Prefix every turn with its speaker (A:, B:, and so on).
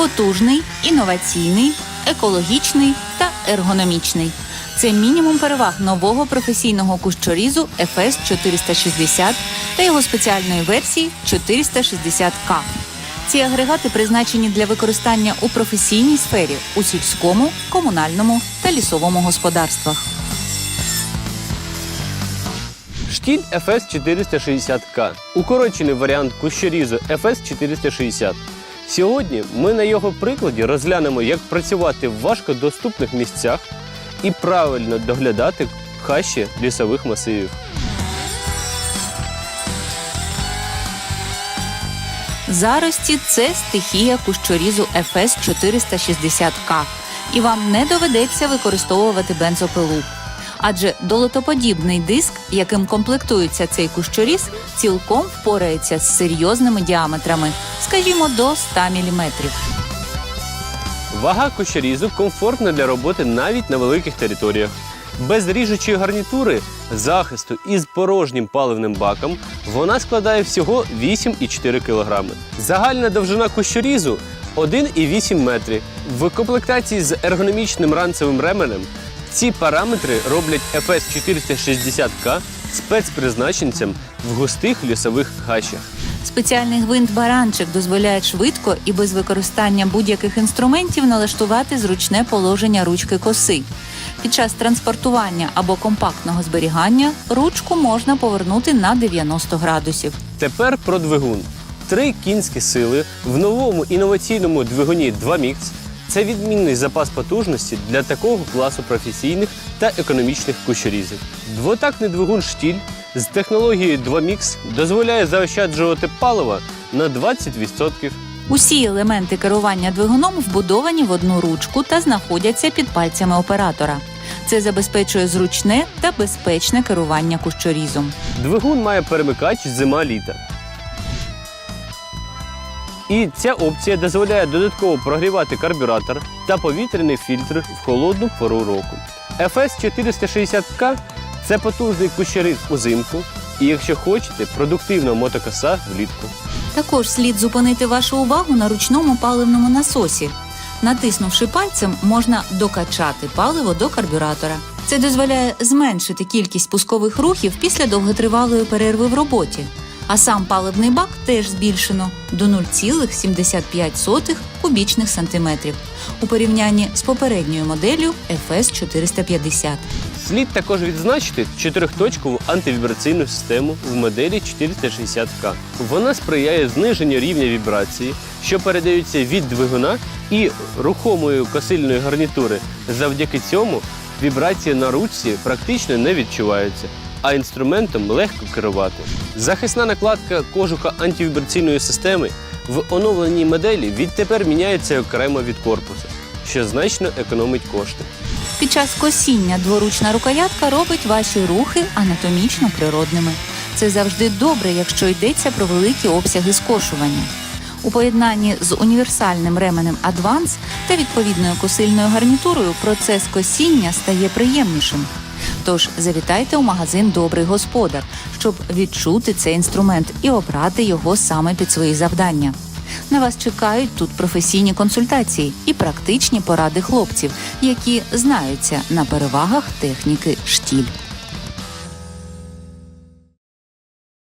A: Потужний, інноваційний, екологічний та ергономічний. Це мінімум переваг нового професійного кущорізу FS 460 та його спеціальної версії 460К. Ці агрегати призначені для використання у професійній сфері у сільському, комунальному та лісовому господарствах.
B: Штіль FS 460К. Укорочений варіант кущорізу FS 460. Сьогодні ми на його прикладі розглянемо, як працювати в важкодоступних місцях і правильно доглядати хащі лісових масивів.
A: Зарості це стихія кущорізу FS 460К, і вам не доведеться використовувати бензопилу. Адже долотоподібний диск, яким комплектується цей кущоріз, цілком впорається з серйозними діаметрами, скажімо, до 100 мм.
B: Вага кущорізу комфортна для роботи навіть на великих територіях. Без ріжучої гарнітури захисту із порожнім паливним баком вона складає всього 8,4 кг. Загальна довжина кущорізу 1,8 метрів. В комплектації з ергономічним ранцевим ременем ці параметри роблять FS 460К спецпризначенцем в густих лісових хащах.
A: Спеціальний гвинт-баранчик дозволяє швидко і без використання будь-яких інструментів налаштувати зручне положення ручки коси. Під час транспортування або компактного зберігання ручку можна повернути на 90 градусів.
B: Тепер про двигун. Три кінські сили в новому інноваційному двигуні 2MIX – це відмінний запас потужності для такого класу професійних та економічних кущорізів. Двотактний двигун штіль з технологією 2MIX дозволяє заощаджувати паливо на 20%.
A: Усі елементи керування двигуном вбудовані в одну ручку та знаходяться під пальцями оператора. Це забезпечує зручне та безпечне керування кущорізом.
B: Двигун має перемикач зима-літа. І ця опція дозволяє додатково прогрівати карбюратор та повітряний фільтр в холодну пору року. FS 460К це потужний кущеріз узимку, і якщо хочете, продуктивна мотокоса влітку.
A: Також слід зупинити вашу увагу на ручному паливному насосі. Натиснувши пальцем, можна докачати паливо до карбюратора. Це дозволяє зменшити кількість пускових рухів після довготривалої перерви в роботі. А сам паливний бак теж збільшено до 0,75 кубічних сантиметрів у порівнянні з попередньою моделлю FS 450.
B: Слід також відзначити чотирьохточкову антивібраційну систему в моделі 460К. Вона сприяє зниженню рівня вібрації, що передаються від двигуна і рухомої косильної гарнітури. Завдяки цьому вібрації на ручці практично не відчуваються, а інструментом легко керувати. Захисна накладка кожуха антивібраційної системи в оновленій моделі відтепер міняється окремо від корпусу, що значно економить кошти.
A: Під час косіння дворучна рукоятка робить ваші рухи анатомічно природними. Це завжди добре, якщо йдеться про великі обсяги скошування. У поєднанні з універсальним ременем Advance та відповідною косильною гарнітурою процес косіння стає приємнішим. Тож завітайте у магазин Добрий господар, щоб відчути цей інструмент і обрати його саме під свої завдання. На вас чекають тут професійні консультації і практичні поради хлопців, які знаються на перевагах техніки штіль.